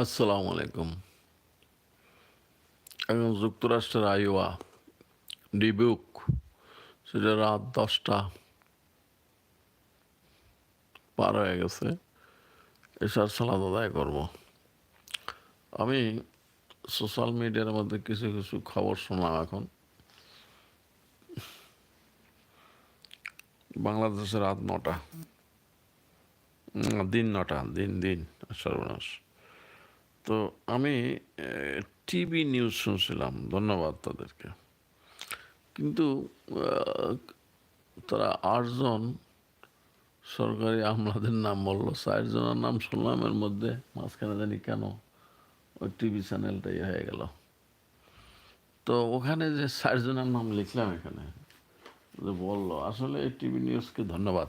আসসালামু আলাইকুম এখন যুক্তরাষ্ট্রের আইওয়া ডিবুক সেটা রাত দশটা পার হয়ে গেছে। এসার সালাদ আদায় করব। আমি সোশ্যাল মিডিয়ার মধ্যে কিছু কিছু খবর শোনাম এখন। বাংলাদেশের রাত নটা, দিন নটা, দিন দিন, সর্বনাশ। তো আমি টিভি নিউজ শুনছিলাম, ধন্যবাদ তাদেরকে। কিন্তু তারা আটজন সরকারি আমলাদের নাম বলল, চারজনের নাম শুনলাম, এর মধ্যে মাঝখানে জানি কেন ওই টিভি চ্যানেলটাই হয়ে গেল। তো ওখানে যে চারজনের নাম লিখলাম এখানে, যে বলল, আসলে এই টিভি নিউজকে ধন্যবাদ।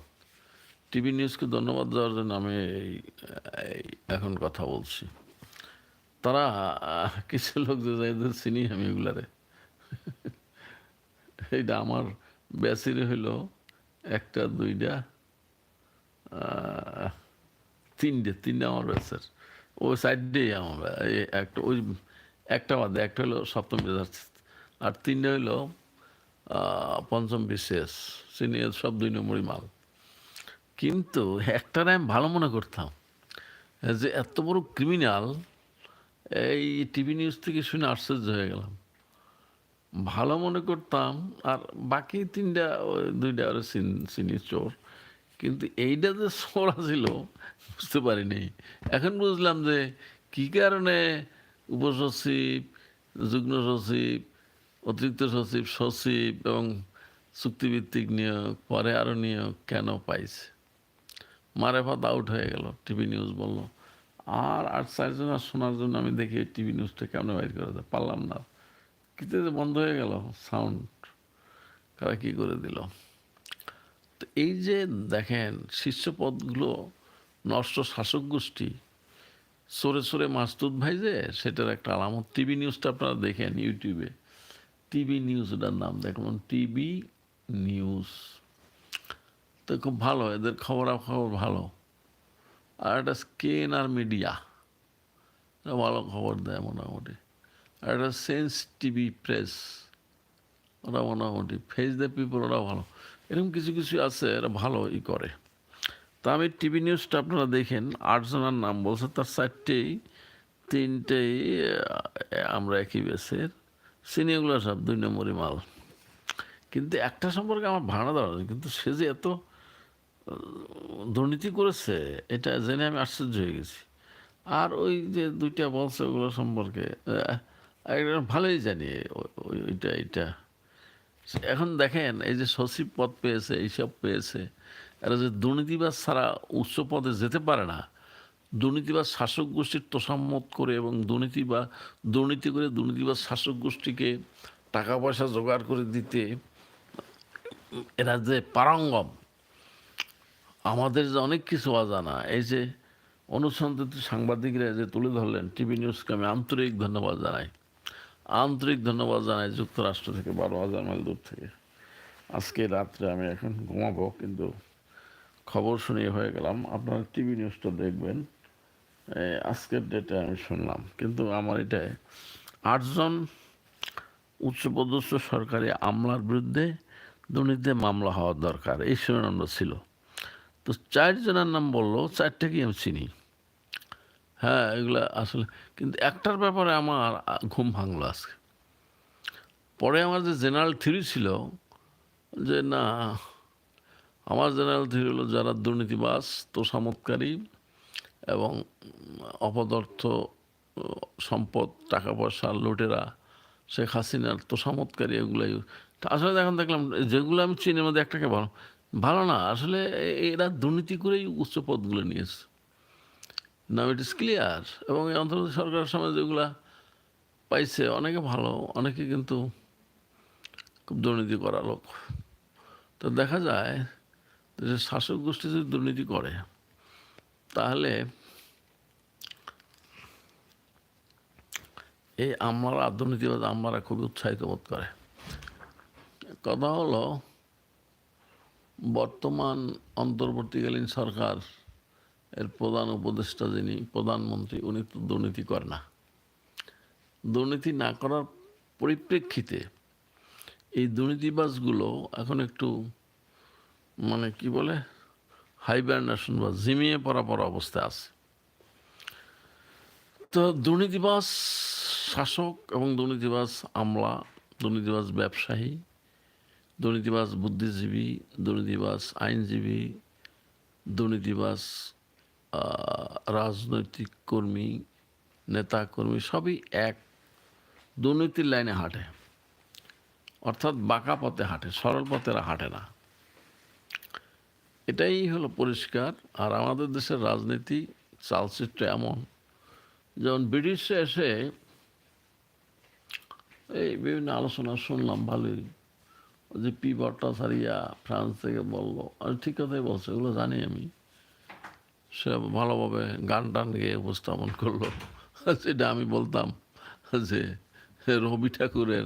টিভি নিউজকে ধন্যবাদ দেওয়ার জন্য আমি এই এই, এখন কথা বলছি। তারা কিছু লোক যে যাইদের চিনি আমি এগুলারে এইটা আমার ব্যাসির হইল একটা দুইটা তিনটে তিনটে আমার ব্যাসের। ওই সাইডেই আমার একটা, ওই একটা বাদে, একটা হলো সপ্তম বিভাগ আর তিনটে হইল পঞ্চম বিশেষ। সিনিয়র সব দুই নম্বরই মাল। কিন্তু একটারে আমি ভালো মনে করতাম যে এত বড় ক্রিমিনাল এই টিভি নিউজ থেকে শুনে আশ্চর্য হয়ে গেলাম। ভালো মনে করতাম, আর বাকি তিনটা দুইটা আরও চিনি চোর। কিন্তু এইটা যে চোরা ছিল বুঝতে পারিনি। এখন বুঝলাম যে কি কারণে উপসচিব যুগ্ম সচিব, অতিরিক্ত সচিব সচিব এবং চুক্তিভিত্তিক নিয়োগ, পরে আরও নিয়োগ কেন পাইছে? মারেফাত আউট হয়ে গেল, টিভি নিউজ বলল। আর আট চারজন আর শোনার জন্য আমি দেখি টিভি নিউজটা কেমন বাইর করে দেয় পারলাম না। কিন্তু যে বন্ধ হয়ে গেল? সাউন্ড কারা কী করে দিল? তো এই যে দেখেন শীর্ষ পদগুলো নষ্ট শাসক গোষ্ঠী, সরে সরে মাসতুদ ভাই যে, সেটার একটা আলামত। টিভি নিউজটা আপনারা দেখেন ইউটিউবে। টিভি নিউজ ওটার নাম দেখুন, টিভি নিউজ। তো খুব ভালো, এদের খবরাখবর ভালো। আর একটা স্কেন আর মিডিয়া এরা ভালো খবর দেয় মোটামুটি। আর একটা সেন্স টিভি প্রেস ওরা মোটামুটি। ফেস দ্য পিপল ওরা ভালো। এরকম কিছু কিছু আছে এরা ভালো ই করে। তা আমি টিভি নিউজটা আপনারা দেখেন, আটজনের নাম বলছে, তার চারটেই, তিনটেই আমরা একই বেসের সিনিয়রগুলো সব দুই নম্বরই মাল। কিন্তু একটা সম্পর্কে আমার ভাড়া দেওয়া কিন্তু সে যে এত দুর্নীতি করেছে, এটা জেনে আমি আশ্চর্য হয়ে গেছি। আর ওই যে দুইটা বলছে ওগুলো সম্পর্কে ভালোই জানি ওই- ওইটা এটা এখন দেখেন, এই যে সচিব পদ পেয়েছে, এইসব পেয়েছে, এরা যে দুর্নীতিবাজ ছাড়া উচ্চ পদে যেতে পারে না। দুর্নীতিবাজ শাসক গোষ্ঠীর তোষাম্মত করে এবং দুর্নীতি বা দুর্নীতি করে দুর্নীতিবাজ শাসক গোষ্ঠীকে টাকা পয়সা জোগাড় করে দিতে, এরা যে পারঙ্গম আমাদের যে অনেক কিছু অজানা, এই যে অনুসন্ধিত সাংবাদিকরা যে তুলে ধরলেন, টিভি নিউজকে আমি আন্তরিক ধন্যবাদ জানাই। আন্তরিক ধন্যবাদ জানাই যুক্তরাষ্ট্র থেকে বারো হাজার মাইল দূর থেকে। আজকে রাত্রে আমি এখন ঘুমাবো, কিন্তু খবর শুনিয়ে হয়ে গেলাম। আপনারা টিভি নিউজটা দেখবেন আজকের ডেটে আমি শুনলাম। কিন্তু আমার এটায় আটজন উচ্চপদস্থ সরকারি আমলার বিরুদ্ধে দুর্নীতিতে মামলা হওয়ার দরকার, এই শিরোনামটা ছিল। তো চারজনের নাম বলল চারটাকেই আমি চিনি। হ্যাঁ এগুলো আসলে, কিন্তু একটার ব্যাপারে আমার ঘুম ভাঙলো আজকে। পরে আমার যে জেনারেল থিওরি ছিল, যে না, আমার জেনারেল থিওরি হলো যারা দুর্নীতিবাস তো তোষামতকারী এবং অপদার্থ সম্পদ টাকা পয়সা লুটেরা, শেখ হাসিনার তো তোষামতকারী এগুলাই আসলে এখন দেখলাম, যেগুলো আমি চিনের মধ্যে একটাকে ভালো ভালো না। আসলে এরা দুর্নীতি করেই উচ্চ পদগুলো নিয়েছে। Now it is clear. এবং এই অন্তর্বর্তী সরকারের সময় যেগুলা পাইছে, অনেকে ভালো, অনেকে কিন্তু খুব দুর্নীতি করা লোক। তো দেখা যায় যে শাসক গোষ্ঠী যদি দুর্নীতি করে, তাহলে এই আমরা দুর্নীতিবাদ আমরা খুবই উৎসাহিত বোধ করে। কথা হলো বর্তমান অন্তর্বর্তীকালীন সরকার এর প্রধান উপদেষ্টা যিনি, প্রধানমন্ত্রী, উনি তো দুর্নীতি করে না। দুর্নীতি না করার পরিপ্রেক্ষিতে এই দুর্নীতিবাজগুলো এখন একটু মানে কি বলে হাইবারনেশন বা জিমিয়ে পড়া পড়া অবস্থায় আছে। তো দুর্নীতিবাজ শাসক এবং দুর্নীতিবাজ আমলা, দুর্নীতিবাজ ব্যবসায়ী দুর্নীতিবাজ বুদ্ধিজীবী দুর্নীতিবাস আইনজীবী দুর্নীতিবাস রাজনৈতিক কর্মী, নেতা কর্মী সবই এক। দুর্নীতির লাইনে হাঁটে। অর্থাৎ বাঁকা পথে হাঁটে, সরল পথে এরা হাঁটে না। এটাই হলো পরিষ্কার। আর আমাদের দেশের রাজনীতি, চালচিত্র এমন। যেমন ব্রিটিশে এসে এই বিভিন্ন আলোচনা শুনলাম, ভালোই। যে পি ভট্টাচারিয়া ফ্রান্স থেকে বলল আমি ঠিক কথাই বলছে ওগুলো জানি আমি। সে ভালোভাবে গান টান গিয়ে উপস্থাপন করল। সেটা আমি বলতাম যে, রবি ঠাকুরের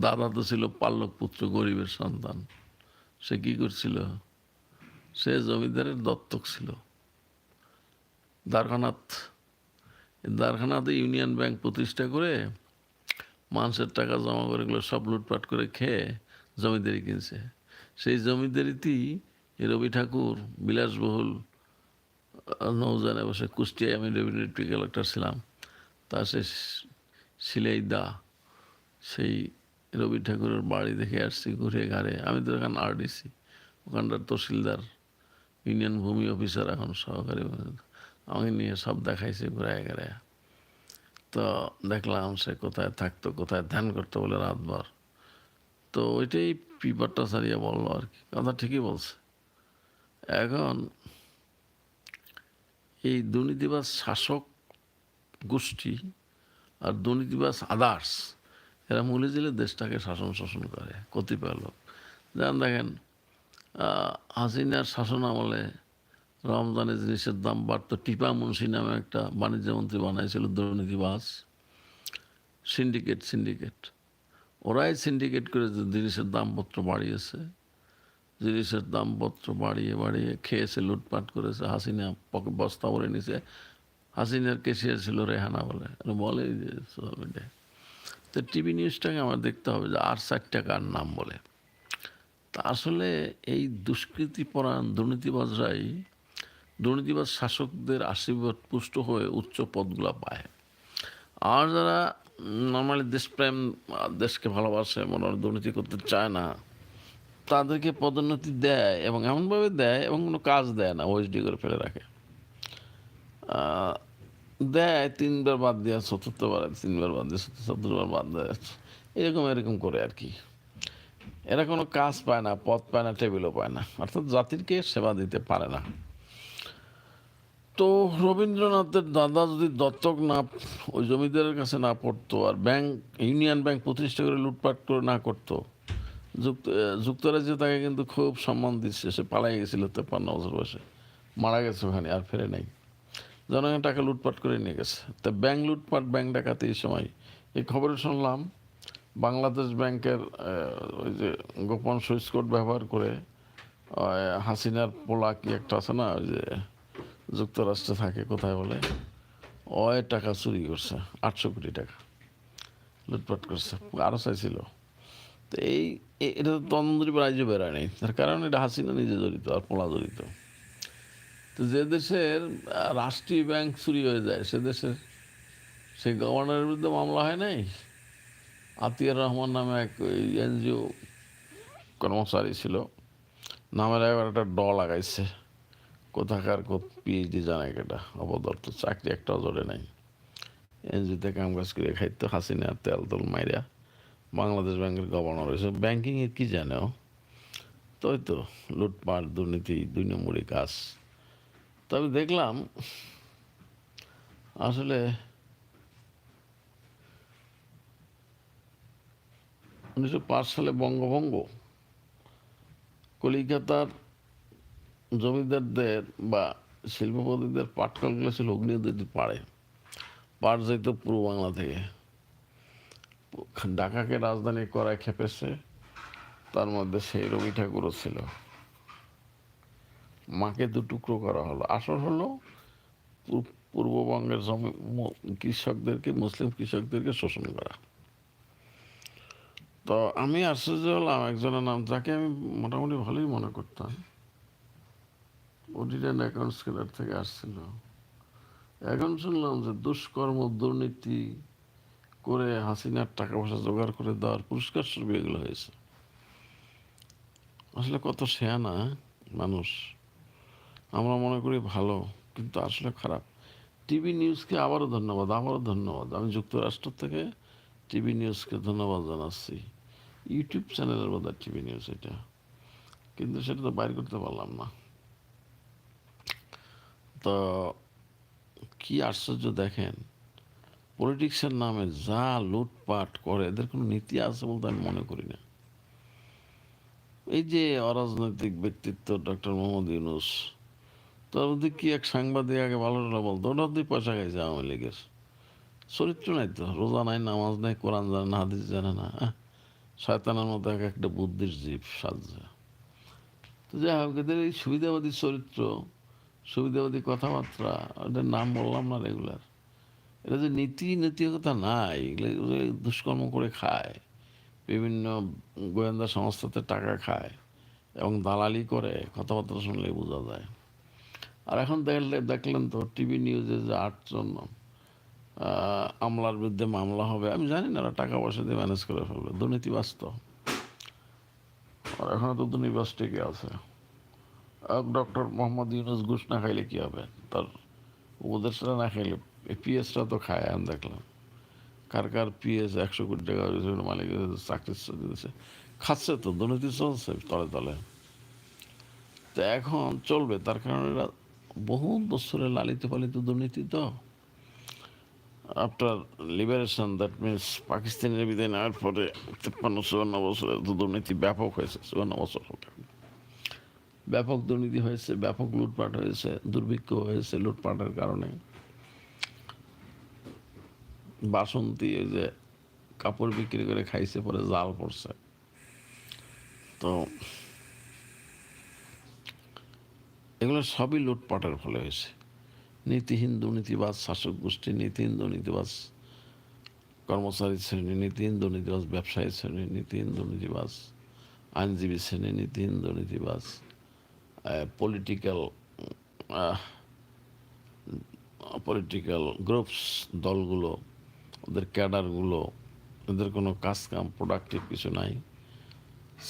দাদা তো ছিল পাল্লক পুত্র, গরিবের সন্তান। সে কি করছিল? সে জমিদারের দত্তক ছিল। দ্বারকানাথ, দ্বারকানাথে ইউনিয়ন ব্যাংক প্রতিষ্ঠা করে মানুষের টাকা জমা করে এগুলো সব লুটপাট করে খেয়ে জমিদারি কিনছে সেই জমিদারিতেই রবি ঠাকুর, বিলাসবহুল নৌজানে বসে কুষ্টিয়ায় আমি ডেপুটি কালেক্টর ছিলাম। তা সে সিলাই দা সেই রবি ঠাকুরের বাড়ি দেখে আসছি ঘুরে ঘাড়ে। আমি তো এখানে আরডিসি ওখানটার তহসিলদার, ইউনিয়ন ভূমি অফিসার এখন সহকারী আমাকে নিয়ে সব দেখাইছে ঘুরায় ঘুরায় তো দেখলাম সে কোথায় থাকতো, কোথায় ধ্যান করতো বলে রাতভর। তো ওইটাই পিপারটা ভট্টাচার্য বলল আর কি। কথা ঠিকই বলছে। এখন এই দুর্নীতিবাজ শাসক গোষ্ঠী আর দুর্নীতিবাজ আদার্স এরা মূলে জিলে দেশটাকে শাসন শাসন করে, কতিপয় লোক। যেমন দেখেন হাসিনার শাসন আমলে রমজানের জিনিসের দাম বাড়তো, টিপা মুন্সি নামে একটা বাণিজ্য মন্ত্রী বানাইছিল দুর্নীতিবাজ সিন্ডিকেট সিন্ডিকেট ওরাই সিন্ডিকেট করে জিনিসের দামপত্র বাড়িয়েছে। জিনিসের দামপত্র বাড়িয়ে বাড়িয়ে খেয়েছে, লুটপাট করেছে, হাসিনা পকে বস্তা ভরে নিছে। হাসিনার কেশিয়ার ছিল রেহানা বলে। বলে যে সোশ্যাল মিডিয়ায় তো টিভি নিউজটাকে আমার দেখতে হবে যে আর ষাট টাকার নাম বলে। তা আসলে এই দুষ্কৃতিপরায়ণ দুর্নীতিবাজরাই দুর্নীতিবাজ শাসকদের আশীর্বাদ পুষ্ট হয়ে উচ্চ পদগুলো পায়। আর যারা নর্মালি দেশপ্রেম দেশকে ভালোবাসে, মনে দুর্নীতি করতে চায় না। তাদেরকে পদোন্নতি দেয় এবং এমনভাবে দেয় এবং কোনো কাজ দেয় না ওএসডি করে ফেলে রাখে। দেয়, তিনবার বাদ দেওয়া চতুর্থবার, তিনবার বাদ দেওয়া চতুর্থবার বাদ দেয়, এরকম এরকম করে আর কি। এরা কোনো কাজ পায় না, পথ পায় না, টেবিলও পায় না। অর্থাৎ জাতিরকে সেবা দিতে পারে না। তো রবীন্দ্রনাথের দাদা যদি দত্তক না, ওই জমিদারের কাছে না পড়তো আর ব্যাংক, ইউনিয়ন ব্যাংক প্রতিষ্ঠা করে লুটপাট করে না করতো, যুক্ত যুক্তরাজ্যে তাকে কিন্তু খুব সম্মান দিচ্ছে। সে পালাই গেছিল তেপান্ন বছর বয়সে, মারা গেছে ওখানে, আর ফেরে নাই। জনগণ টাকা লুটপাট করে নিয়ে গেছে। তা ব্যাংক লুটপাট, ব্যাংক ডাকাতি এই সময়, এই খবরে শুনলাম, বাংলাদেশ ব্যাংকের ওই যে গোপন সুইচ কোড ব্যবহার করে হাসিনার পোলা কি একটা আছে না, ওই যে যুক্তরাষ্ট্রে থাকে, কোথায় বলে? অয় টাকা চুরি করছে, আটশো কোটি টাকা। লুটপাট করছে আরও চাইছিল। তো এই এটা তো তন্দুরি রাজ্য বেরোয় নেই তার কারণ এটা হাসিনা নিজে জড়িত আর পোলা জড়িত। তো যে দেশের রাষ্ট্রীয় ব্যাংক চুরি হয়ে যায়, সে দেশের, সেই গভর্নরের বিরুদ্ধে মামলা হয় নাই? আতিয়ার রহমান নামে এক এনজিও কর্মচারী ছিল, নামের একবার একটা ড লাগাইছে। কোথাকার পিএইচডি জানাই কেটা অবদর্ত চাকরি একটাও জোরে নাই। এনজিওতে কাম কাজ করে খাইতো, হাসিনা তেল তেল মাইরা। বাংলাদেশ ব্যাংকের গভর্নর হয়েছে ব্যাংকিংয়ের কি জানে ও? তো তো, লুটপাট, দুর্নীতি, দুই নম্বরই কাজ। তবে দেখলাম, আসলে উনিশশো পাঁচ সালে বঙ্গভঙ্গ, কলিকাতার জমিদারদের বা শিল্পপতিদের পাটকলগুলো ছিল অগ্নিদির পাড়ে। পাট যেত পূর্ব বাংলা থেকে। ঢাকাকে রাজধানী করায় খেপেছে। তার মধ্যে সেই রবি ঠাকুরও ছিল। মাকে দু টুকরো করা হলো। আসল হলো পূর্ববঙ্গের জমি কৃষকদেরকে, মুসলিম কৃষকদেরকে শোষণ করা। তো আমি আশ্চর্য হলাম একজনের নাম, যাকে আমি মোটামুটি ভালোই মনে করতাম। অডিট অ্যাকাউন্টস কেলার থেকে আসছিল। এখন শুনলাম যে দুষ্কর্ম, দুর্নীতি করে হাসিনার টাকা পয়সা জোগাড় করে দেওয়ার পুরস্কার স্বরূপ এগুলো হয়েছে। আসলে কত শেয়ানা মানুষ। আমরা মনে করি ভালো, কিন্তু আসলে খারাপ। টিভি নিউজকে আবারও ধন্যবাদ আবারও ধন্যবাদ। আমি যুক্তরাষ্ট্র থেকে টিভি নিউজকে ধন্যবাদ জানাচ্ছি। ইউটিউব চ্যানেলের বোধহয় টিভি নিউজ এটা। কিন্তু সেটা তো বাইর করতে পারলাম না। তো কি আশ্চর্য দেখেন? পলিটিক্সের নামে যা লুটপাট করে, এদের কোনো নীতি আছে বলতে আমি মনে করি না। এই যে অরাজনৈতিক ব্যক্তিত্ব ডক্টর মোহাম্মদ ইউনুস, তার মধ্যে কি এক সাংবাদিক আগে ভালো বলতো ওটা দুই পয়সা খাইছে আওয়ামী লীগের। চরিত্র নাই তো, রোজা নাই, নামাজ নাই, কোরআন জানে না, হাদিস জানে না শয়তানের মতো এক একটা বুদ্ধির জীব সাজছে। তো যাই হোক, এদের এই সুবিধাবাদী চরিত্র সুবিধাবাদী কথাবার্তা, ওদের নাম বললাম না রেগুলার। এটা যে নীতি নৈতিকতা নাই, এগুলো দুষ্কর্ম করে খায়, বিভিন্ন গোয়েন্দা সংস্থাতে টাকা খায় এবং দালালি করে, কথাবার্তা শুনলে বোঝা যায়। আর এখন দেখলে, দেখলেন তো, টিভি নিউজে যে আটজন আমলার বিরুদ্ধে মামলা হবে, আমি জানি না, ওরা টাকা পয়সা দিয়ে ম্যানেজ করে ফেলবে দুর্নীতি বাস্ত আর এখন তো দুর্নীতিবাস টিকে আছে। ডক্টর মোহাম্মদ ইউনুস ঘুষ না খাইলে কী হবে? তার উপদেশটা না খাইলে পিএসটা তো খায়, আমি দেখলাম। কার কার পিএস একশো কোটি টাকা মালিক চাকরি দিয়েছে। খাচ্ছে তো, দুর্নীতি চলছে তলে তলে। তো এখন চলবে, তার কারণে এরা বহু বছরের লালিত পালিত দুর্নীতি তো। আফটার লিবারেশন দ্যাট মিনস পাকিস্তানের বিদায় নেওয়ার পরে তেপ্পান্ন, চুয়ান্ন বছরে দুর্নীতি ব্যাপক হয়েছে, চুয়ান্ন বছর হলে ব্যাপক দুর্নীতি হয়েছে, ব্যাপক লুটপাট হয়েছে, দুর্ভিক্ষ হয়েছে লুটপাটের কারণে। বাসন্তী ওই যে কাপড় বিক্রি করে খাইছে, পরে জাল পড়ছে। তো এগুলো সবই লুটপাটের ফলে হয়েছে। নীতিহীন দুর্নীতিবাজ শাসক গোষ্ঠী, নীতিহীন দুর্নীতিবাজ কর্মচারী শ্রেণি, নীতিহীন দুর্নীতিবাজ ব্যবসায়ী শ্রেণি, নীতিহীন দুর্নীতিবাজ আইনজীবী শ্রেণি, নীতিহীন দুর্নীতিবাজ পলিটিক্যাল পলিটিক্যাল গ্রুপস দলগুলো, ওদের ক্যাডারগুলো, ওদের কোনো কাজ কাম প্রোডাক্টিভ কিছু নাই।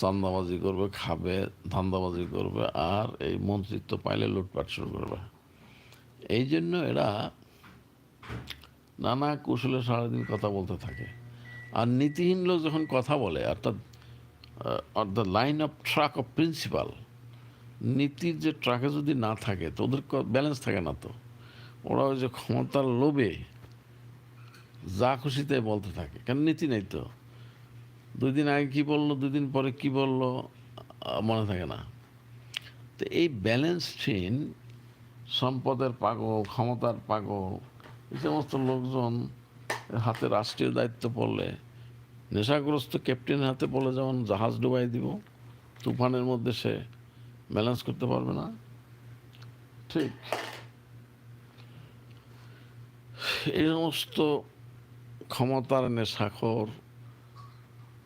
চান্দাবাজি করবে, খাবে, ধান্দাবাজি করবে, আর এই মন্ত্রিত্ব পাইলে লুটপাট শুরু করবে। এই জন্য এরা নানা কৌশলে সারাদিন কথা বলতে থাকে। আর নীতিহীন লোক যখন কথা বলে, অর্থাৎ অর্থাৎ line of track of principle নীতির যে ট্রাকে যদি না থাকে, তো ওদের ব্যালেন্স থাকে না তো। ওরা ওই যে ক্ষমতার লোভে যা খুশিতে বলতে থাকে। কারণ নীতি নেই তো? দুই দিন আগে কী বলল, দুই দিন পরে কী বলল মনে থাকে না। তো এই ব্যালেন্সহীন সম্পদের পাগল, ক্ষমতার পাগল, এই সমস্ত লোকজন হাতে রাষ্ট্রীয় দায়িত্ব পড়লে, নেশাগ্রস্ত ক্যাপ্টেনের হাতে পড়লে যেমন জাহাজ ডুবাই দিব, তুফানের মধ্যে সে ব্যালেন্স করতে পারবে না। ঠিক। এই সমস্ত ক্ষমতার নেশাখর,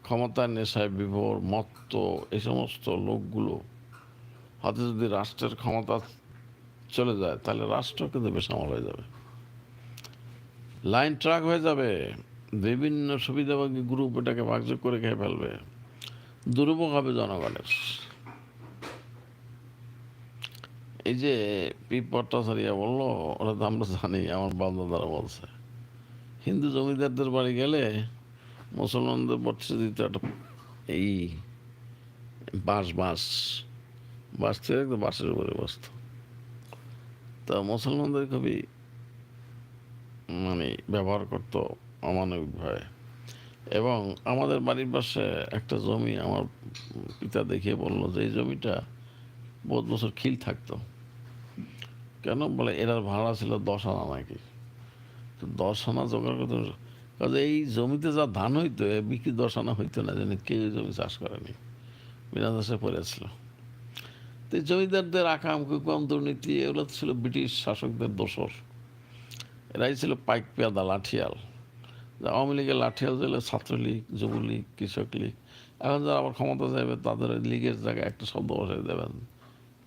ক্ষমতার নেশায় বিভোর, মত্ত, এই সমস্ত লোকগুলো হাতে যদি রাষ্ট্রের ক্ষমতা চলে যায়, তাহলে রাষ্ট্র কিন্তু বেসামাল হয়ে যাবে। লাইন ট্রাক হয়ে যাবে। বিভিন্ন সুবিধাভোগী গ্রুপ এটাকে ভাগযোগ করে খেয়ে ফেলবে। দুর্ভোগ হবে জনগণের। এই যে পি ভট্টাচারিয়া বলল, ওরা তো আমরা জানি, আমার বান্দাদারা বলছে। হিন্দু জমিদারদের বাড়ি গেলে মুসলমানদের বর্ষে দিতে একটা এই বাঁশ বাঁশ বাঁশ থেকে একদম বাঁশের উপরে বসত। তা মুসলমানদের খুবই মানে ব্যবহার করতো অমানবিক অমানবিকভাবে এবং আমাদের বাড়ির পাশে একটা জমি আমার পিতা দেখিয়ে বলল যে, এই জমিটা বহুত বছর খিল থাকতো। কেন বলে এরার ভাড়া ছিল দশ আনা নাকি? তো দশ আনা জোগাড় করতে কাজে এই জমিতে যা ধান হইতো বিক্রি দশ আনা হইতো না, যেন কেউ জমি চাষ করেনি। বিনা চাষে পড়েছিল। তো জমিদারদের আকাম, কুকাম, দুর্নীতি, এগুলো ছিল ব্রিটিশ শাসকদের দোষর। এরাই ছিল পাইক পেয়াদা, লাঠিয়াল। আওয়ামী লীগের লাঠিয়াল ছিল, ছাত্রলীগ, যুবলীগ কৃষক লীগ এখন যারা আবার ক্ষমতা যাবে তাদের লীগের জায়গায় একটা শব্দ বসাই দেবেন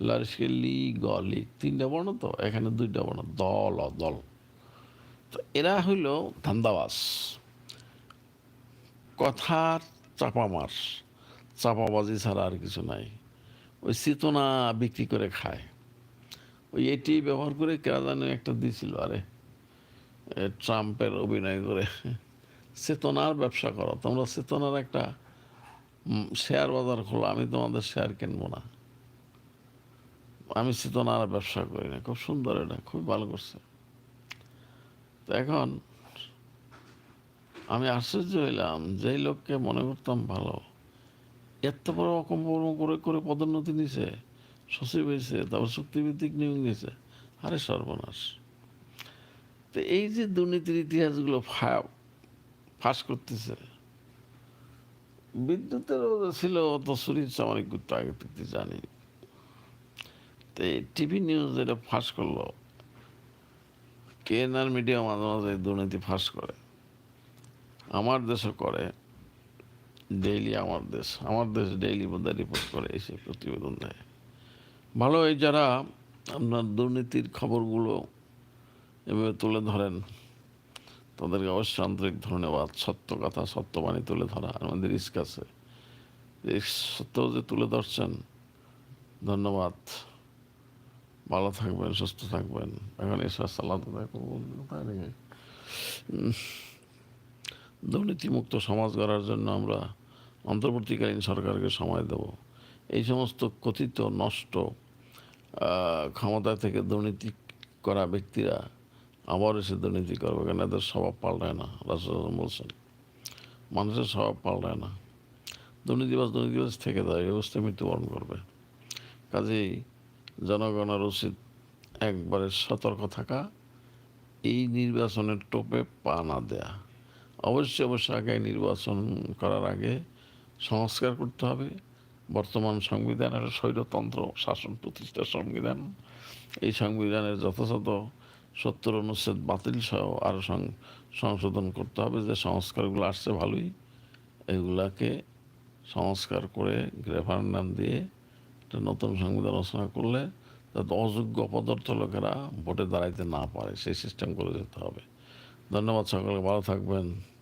লারিসকে লীগ গ লীগ তিনটা বর্ণ তো? এখানে দুইটা বর্ণ, দল অ দল তো এরা হইল ধান্দাবাস কথার চাপামার চাপাবাজি ছাড়া আর কিছু নাই। ওই চেতনা বিক্রি করে খায়। ওই এটি ব্যবহার করে কেরা জানি একটা দিছিল, আরে ট্রাম্পের অভিনয় করে। চেতনার ব্যবসা করো। তোমরা চেতনার একটা শেয়ার বাজার খোলো, আমি তোমাদের শেয়ার কিনবো না। আমি চেতনার ব্যবসা করি না, খুব সুন্দর এটা খুব ভালো করছে। তো এখন আমি আশ্চর্য হইলাম, যেই লোককে মনে করতাম ভালো, এত বড় অকম্পন করে করে পদোন্নতি নিছে, সচিব হয়েছে তারপর চুক্তিভিত্তিক নিয়োগ নিয়েছে আরে সর্বনাশ। তো এই যে দুর্নীতির ইতিহাসগুলো ফাঁস করতেছে বিদ্যুতের ছিল অত সুরির সামরিক করতে আগে থেকে জানি। তো টিভি নিউজ যেটা ফাঁস করল। কেএনআর মিডিয়া মাঝে মাঝে দুর্নীতি ফাঁস করে। আমার দেশও করে ডেইলি আমার দেশ আমার দেশ ডেইলি বোধহয় রিপোর্ট করে এসে প্রতিবেদন দেয়। ভালো এই যারা আপনার দুর্নীতির খবরগুলো এভাবে তুলে ধরেন, তাদেরকে অবশ্যই আন্তরিক ধন্যবাদ। সত্য কথা সত্যবাণী তুলে ধরা আমাদের রিস্ক আছে। সত্য যে তুলে ধরছেন, ধন্যবাদ। ভালো থাকবেন সুস্থ থাকবেন এখন এসে সালাদ দুর্নীতিমুক্ত সমাজ গড়ার জন্য আমরা অন্তর্বর্তীকালীন সরকারকে সময় দেব এই সমস্ত কথিত নষ্ট ক্ষমতা থেকে দুর্নীতি করা ব্যক্তিরা আবার এসে দুর্নীতি করবে, কেন এদের স্বভাব পাল্টায় না? রাষ্ট্র বলছেন মানুষের স্বভাব পাল্টায় না। দুর্নীতিবাজ দুর্নীতিবাজ থেকে যায় এই অবস্থায় মৃত্যুবরণ করবে। কাজেই জনগণের উচিত একবারে সতর্ক থাকা, এই নির্বাচনের টোপে পা না দেয়া। অবশ্যই অবশ্যই আগে নির্বাচন করার আগে সংস্কার করতে হবে। বর্তমান সংবিধান একটা স্বৈরতন্ত্র, শাসন প্রতিষ্ঠার সংবিধান, এই সংবিধানের যথাযথ সত্তর অনুচ্ছেদ বাতিল সহ আরও সংশোধন করতে হবে যে সংস্কারগুলো আসছে ভালোই। এগুলাকে সংস্কার করে গ্রেফার নাম দিয়ে নতুন সংবিধান রচনা করলে যাতে অযোগ্য অপদার্থ লোকেরা ভোটে দাঁড়াইতে না পারে। সেই সিস্টেম করে যেতে হবে। ধন্যবাদ সকলে ভালো থাকবেন।